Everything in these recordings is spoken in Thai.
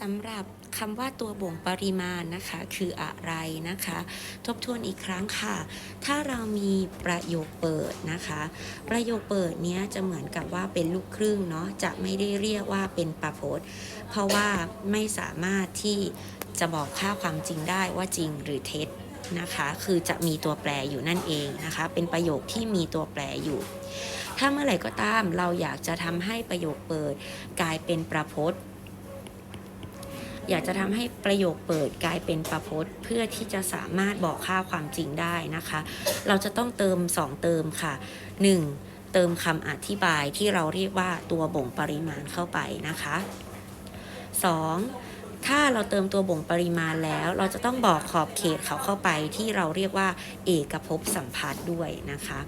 สำหรับคำว่าตัวบ่งปริมาณนะคะ คืออะไรนะคะ ทบทวนอีกครั้งค่ะ ถ้าเรามีประโยคเปิดนะคะ ประโยคเปิดเนี้ยจะเหมือนกับว่าเป็นลูกครึ่งเนาะจะไม่ได้เรียกว่าเป็นประพจน์เพราะว่าไม่สามารถที่จะบอกค่าความจริงได้ว่าจริงหรือเท็จนะคะ คือจะมีตัวแปรอยู่นั่นเองนะคะ เป็นประโยคที่มีตัวแปรอยู่ถ้าเมื่อไหร่ก็ตามเราอยากจะทำให้ประโยคเปิดกลายเป็นประพจน์ อยากจะทำให้ประโยคเปิดกลายเป็นประพจน์ เพื่อที่จะสามารถบอกค่าความจริงได้นะคะ เราจะต้องเติม 2 เติมค่ะ 1. เติมคำอธิบายที่เราเรียกว่าตัวบ่งปริมาณเข้าไปนะคะ 2. ถ้าเราเติมตัวบ่งปริมาณแล้ว เราจะต้องบอกขอบเขตเขาเข้าไปที่เราเรียกว่า เอกภพสัมพัทธ์ด้วยนะคะ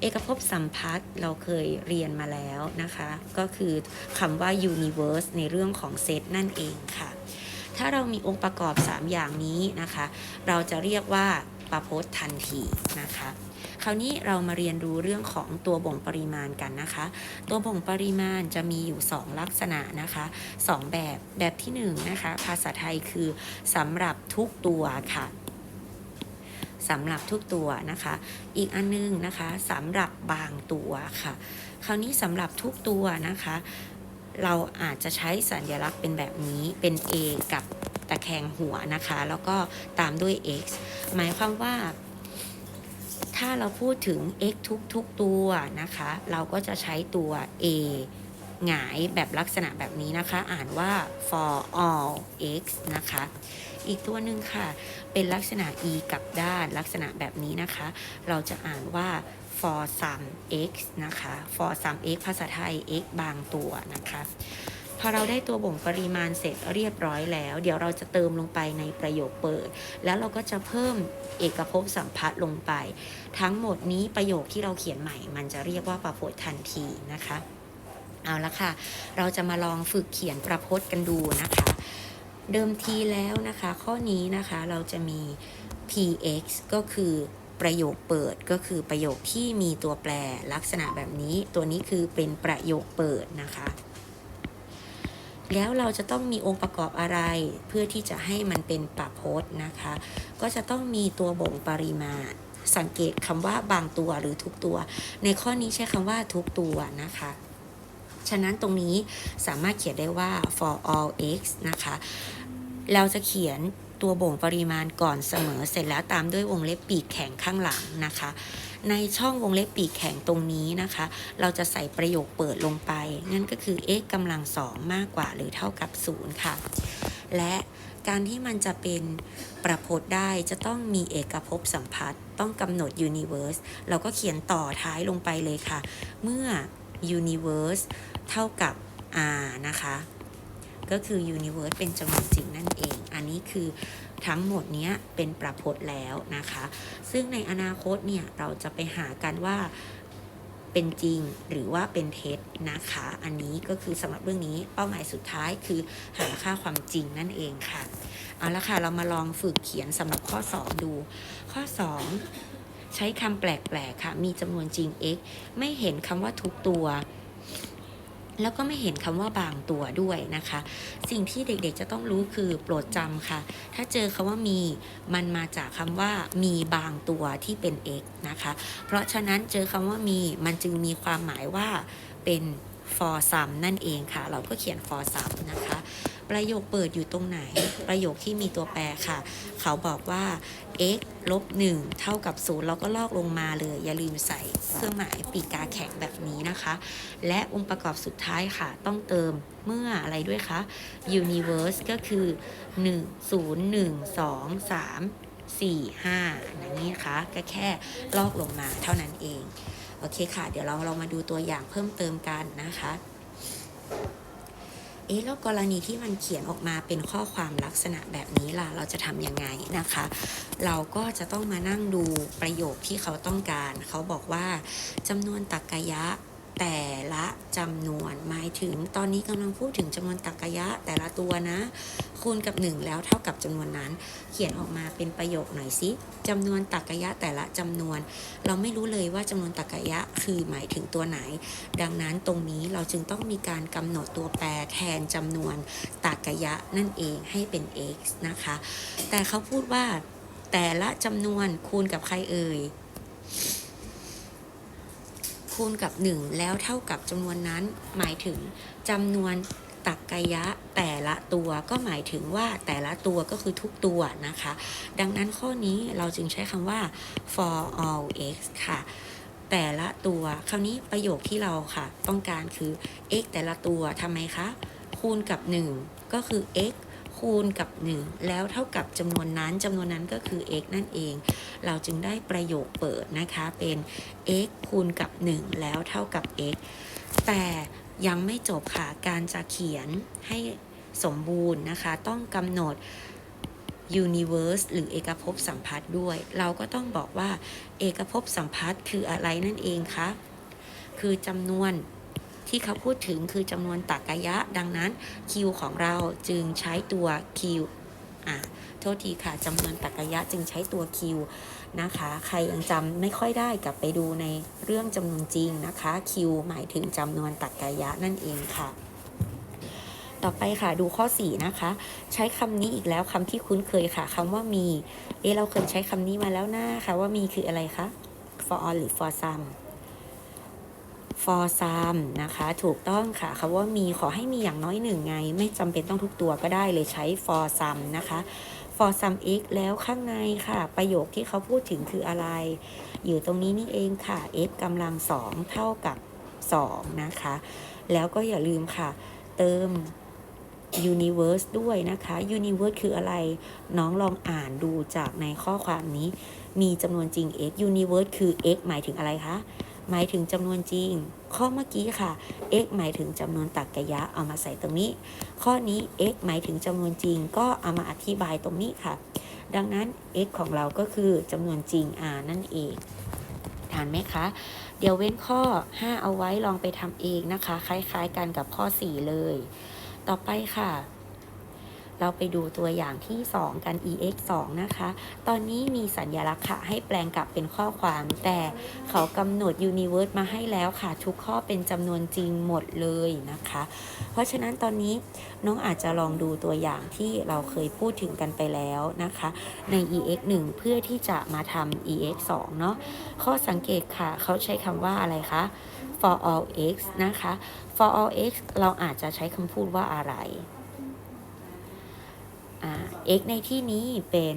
เอกภพสัมพัทธ์เราเคยเรียนมาแล้วนะคะ ก็คือคำว่า universe ในเรื่องของเซตนั่นเองค่ะ ถ้าเรามีองค์ประกอบ 3 อย่างนี้นะคะ เราจะเรียกว่าประพจน์ทันทีนะคะคราวนี้เรามาเรียนรู้เรื่องของตัวบ่งปริมาณกันนะคะ ตัวบ่งปริมาณจะมีอยู่ 2 ลักษณะนะคะ 2 แบบแบบที่1นงนะคะภาษาไทยคือสำหรับทุกตัวค่ะ สำหรับทุกตัวนะคะ อีกอันนึงนะคะสำหรับบางตัวค่ะ คราวนี้สำหรับทุกตัวนะคะ เราอาจจะใช้สัญลักษณ์เป็นแบบนี้เป็น A กับตะแคงหัวนะคะ แล้วก็ตามด้วย x หมายความว่า ถ้าเราพูดถึง x ทุกทุกๆตัวนะคะ เราก็จะใช้ตัว a หงายแบบลักษณะแบบนี้นะคะ อ่านว่า for all x นะคะ อีกตัวหนึ่งค่ะ เป็นลักษณะ e กับด้านลักษณะแบบนี้นะคะ เราจะอ่านว่า for some x นะคะ for some x ภาษาไทย x บางตัวนะคะพอเราได้ตัวบ่งปริมาณเสร็จเรียบร้อยแล้ว เดี๋ยวเราจะเติมลงไปในประโยคเปิด แล้วเราก็จะเพิ่มเอกภพสัมพัทธ์ลงไป ทั้งหมดนี้ประโยคที่เราเขียนใหม่ มันจะเรียกว่าประพจน์ทันทีนะคะ เอาละค่ะ เราจะมาลองฝึกเขียนประพจน์กันดูนะคะ เดิมทีแล้วนะคะ ข้อนี้นะคะเราจะมี px ก็คือประโยคเปิดก็คือประโยคที่มีตัวแปรลักษณะแบบนี้ ตัวนี้คือเป็นประโยคเปิดนะคะ แล้วเราจะต้องมีองค์ประกอบอะไร เพื่อที่จะให้มันเป็นประพจน์นะคะ ก็จะต้องมีตัวบ่งปริมาณสังเกตคำว่าบางตัวหรือทุกตัว ในข้อนี้ใช้คำว่าทุกตัวนะคะ ฉะนั้นตรงนี้สามารถเขียนได้ว่า for all x นะคะ เราจะเขียนตัวบ่งปริมาณก่อนเสมอเสร็จแล้วตามด้วยวงเล็บปีกแข็งข้างหลังนะคะ ในช่องวงเล็บปีกแข็งตรงนี้นะคะ เราจะใส่ประโยคเปิดลงไป นั่นก็คือ x กำลังสองมากกว่าหรือเท่ากับ 0 ค่ะ และการที่มันจะเป็นประพจน์ได้จะต้องมีเอกภพสัมพัทธ์ต้องกำหนด universe เราก็เขียนต่อท้ายลงไปเลยค่ะ เมื่อ universe เท่ากับ r นะคะ ก็คือ universe เป็นจำนวนจริงนั่นเอง อันนี้คือทั้งหมดเนี้ยเป็นประพจน์แล้วนะคะ ซึ่งในอนาคตเนี่ยเราจะไปหากันว่าเป็นจริงหรือว่าเป็นเท็จนะคะ อันนี้ก็คือสำหรับเรื่องนี้เป้าหมายสุดท้ายคือหาค่าความจริงนั่นเองค่ะ เอาละค่ะ เรามาลองฝึกเขียนสำหรับข้อ 2 ดู ข้อ 2 ใช้คำแปลกๆค่ะ มีจำนวนจริง x ไม่เห็นคำว่าทุกตัว แล้วก็ไม่เห็นคำว่าบางตัวด้วยนะคะ สิ่งที่เด็กๆจะต้องรู้คือโปรดจำค่ะ ถ้าเจอคำว่ามี มันมาจากคำว่ามีบางตัวที่เป็น x นะคะ เพราะฉะนั้นเจอคำว่ามี มันจึงมีความหมายว่าเป็น for some นั่นเองค่ะ เราก็เขียน for some นะคะ ประโยคเปิดอยู่ตรงไหน ประโยคที่มีตัวแปรค่ะ เขาบอกว่า x ลบ1เท่ากับ0เราก็ลอกลงมาเลย อย่าลืมใส่เครื่องหมายปีกาแข็งแบบนี้นะคะ และองค์ประกอบสุดท้ายค่ะ ต้องเติมเมื่ออะไรด้วยคะ universe ก็คือ 1 0 1 2 3 4 5อย่างนี้นะคะก็แค่ลอกลงมาเท่านั้นเอง โอเคค่ะ เดี๋ยวเราเรามาดูตัวอย่างเพิ่มเติมกันนะคะ เอ๊ะแล้วกรณีที่มันเขียนออกมาเป็นข้อความลักษณะแบบนี้ล่ะ เราจะทำยังไงนะคะ เราก็จะต้องมานั่งดูประโยคที่เขาต้องการ เขาบอกว่าจำนวนตรกกะยะ แต่ละจำนวนหมายถึงตอนนี้กำลังพูดถึงจำนวนตรกยะแต่ละตัวนะ คูณกับ 1 แล้วเท่ากับจำนวนนั้น เขียนออกมาเป็นประโยคหน่อยสิจำนวนตรกยะแต่ละจำนวน เราไม่รู้เลยว่าจำนวนตรกยะคือหมายถึงตัวไหน ดังนั้นตรงนี้เราจึงต้องมีการกำหนดตัวแปรแทนจำนวนตรกยะนั่นเองให้เป็น x นะคะ แต่เขาพูดว่าแต่ละจำนวนคูณกับใครเอ่ย คูณกับ 1 แล้วเท่ากับจำนวนนั้น หมายถึงจำนวนตรรกะยะแต่ละตัวก็หมายถึงว่าแต่ละตัวก็คือทุกตัวนะคะ ดังนั้นข้อนี้เราจึงใช้คำว่า for all x ค่ะ แต่ละตัวคราวนี้ประโยคที่เราค่ะ ต้องการคือ x แต่ละตัวทำไมคะ คูณกับ 1 ก็คือ x คูณกับ 1 แล้วเท่ากับจำนวนนั้นจำนวนนั้นก็คือ x นั่นเอง เราจึงได้ประโยคเปิดนะคะเป็น x คูณกับ 1 แล้วเท่ากับ x แต่ยังไม่จบค่ะการจะเขียนให้สมบูรณ์นะคะ ต้องกำหนด universe หรือเอกภพสัมพัทธ์ด้วย เราก็ต้องบอกว่าเอกภพสัมพัทธ์คืออะไรนั่นเองคะคือจำนวน ที่เขาพูดถึงคือจำนวนตรรกะยะ ดังนั้น q ของเราจึงใช้ตัว q อะโทษทีค่ะจำนวนตรรกะยะจึงใช้ตัว q นะคะ ใครยังจำไม่ค่อยได้กลับไปดูในเรื่องจำนวนจริงนะคะ q หมายถึงจำนวนตรรกะยะนั่นเองค่ะ ต่อไปค่ะดูข้อ 4 นะคะ ใช้คำนี้อีกแล้วคำที่คุ้นเคยค่ะคำว่ามี เอเราเคยใช้คำนี้มาแล้วนะค่ะว่ามีคืออะไรคะ for all หรือ for some for some นะคะ ถูกต้องค่ะคำว่ามีขอให้มีอย่างน้อยหนึ่งไง ไม่จำเป็นต้องทุกตัวก็ได้เลยใช้ for some นะคะ for some x แล้วข้างในค่ะ ประโยคที่เขาพูดถึงคืออะไร อยู่ตรงนี้นี่เองค่ะ x กำลังสองเท่ากับ 2 นะคะ แล้วก็อย่าลืมค่ะ เติม universe ด้วยนะคะ universe คืออะไร น้องลองอ่านดูจากในข้อความนี้ มีจำนวนจริง x universe คือ x หมายถึงอะไรคะ หมายถึงจำนวนจริง ข้อเมื่อกี้ค่ะ x หมายถึงจำนวนตรรกะยะเอามาใส่ตรงนี้ ข้อนี้ x หมายถึงจำนวนจริง ก็เอามาอธิบายตรงนี้ค่ะ ดังนั้น x ของเราก็คือจำนวนจริง r นั่นเองทานไหมคะ เดี๋ยวเว้นข้อ 5 เอาไว้ลองไปทำเองนะคะ คล้ายๆกันกับข้อ 4 เลย ต่อไปค่ะ เราไปดูตัวอย่างที่ 2 กัน ex 2นะคะ ตอนนี้มีสัญลักษณ์ค่ะ ให้แปลงกลับเป็นข้อความ แต่เขากำหนด universe มาให้แล้วค่ะ ทุกข้อเป็นจำนวนจริงหมดเลยนะคะ เพราะฉะนั้นตอนนี้น้องอาจจะลองดูตัวอย่างที่เราเคยพูดถึงกันไปแล้วนะคะ ใน ex 1เพื่อที่จะมาทำ ex 2เนาะ ข้อสังเกตค่ะ เขาใช้คำว่าอะไรคะ for all x นะคะ for all x เราอาจจะใช้คำพูดว่าอะไร x ในที่นี้เป็น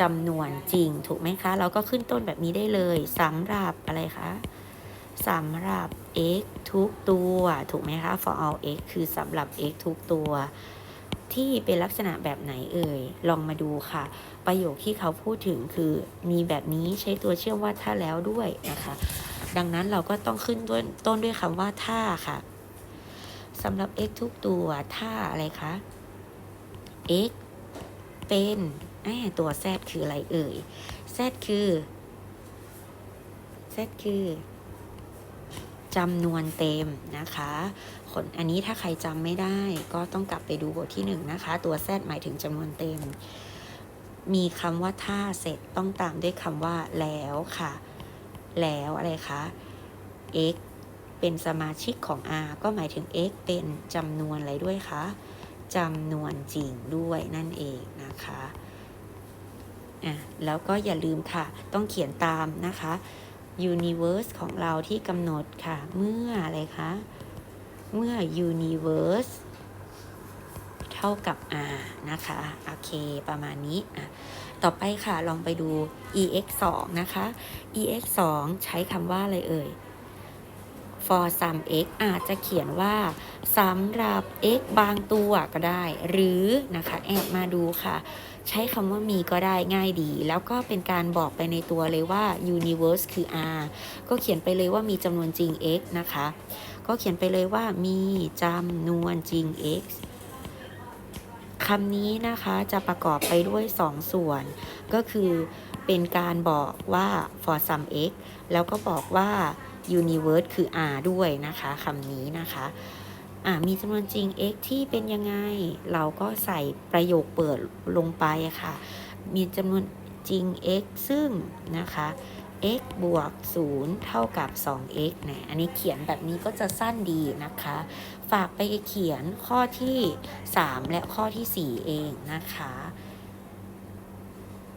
จำนวนจริงถูกไหมคะ เราก็ขึ้นต้นแบบนี้ได้เลยสำหรับอะไรคะสำหรับ x ทุกตัวถูกไหมคะ for all x คือสำหรับ x ทุกตัว ที่เป็นลักษณะแบบไหนเอ่ย ลองมาดูค่ะ ประโยคที่เขาพูดถึงคือมีแบบนี้ใช้ตัวเชื่อมว่าถ้าแล้วด้วยนะคะ ดังนั้นเราก็ต้องขึ้นต้นต้นด้วยคำว่าถ้าค่ะสำหรับ x ทุกตัวถ้าอะไรคะ x เป็นแอบตัว z คืออะไรเอ่ย z คือ z คือจำนวนเต็มนะคะคนอันนี้ถ้าใครจำไม่ได้ก็ต้องกลับไปดูบทที่หนึ่งนะคะ ตัว z หมายถึงจำนวนเต็ม มีคำว่าถ้าเสร็จต้องตามด้วยคำว่าแล้วค่ะ แล้วอะไรคะ x เป็นสมาชิกของ r ก็หมายถึง x เป็นจำนวนอะไรด้วยคะจำนวนจริงด้วยนั่นเอง นะคะอะแล้วก็อย่าลืมค่ะ ต้องเขียนตามนะคะ universe ของเราที่กำหนดค่ะ เมื่ออะไรคะ เมื่อ universe เท่ากับ r นะคะ โอเค ประมาณนี้อะต่อไปค่ะ ลองไปดู ex 2นะคะ ex 2ใช้คำว่าอะไรเอ่ย for some x อาจจะเขียนว่าสำหรับ x บางตัวก็ได้ หรือนะคะแอบมาดูค่ะ ใช้คำว่ามีก็ได้ง่ายดี แล้วก็เป็นการบอกไปในตัวเลยว่า universe คือ r ก็เขียนไปเลยว่ามีจำนวนจริง x นะคะ ก็เขียนไปเลยว่ามีจำนวนจริง x คำนี้นะคะจะประกอบไปด้วย 2ส่วน ก็คือเป็นการบอกว่า for some x แล้วก็บอกว่า universe คือ r ด้วยนะคะคำนี้นะคะอ่ามีจำนวนจริง x ที่เป็นยังไง เราก็ใส่ประโยคเปิดลงไปค่ะ มีจำนวนจริง x ซึ่งนะคะ x บวก 0 เท่ากับ 2x นะอันนี้เขียนแบบนี้ก็จะสั้นดีนะคะ ฝากไปเขียนข้อที่ 3 และข้อที่ 4 เองนะคะ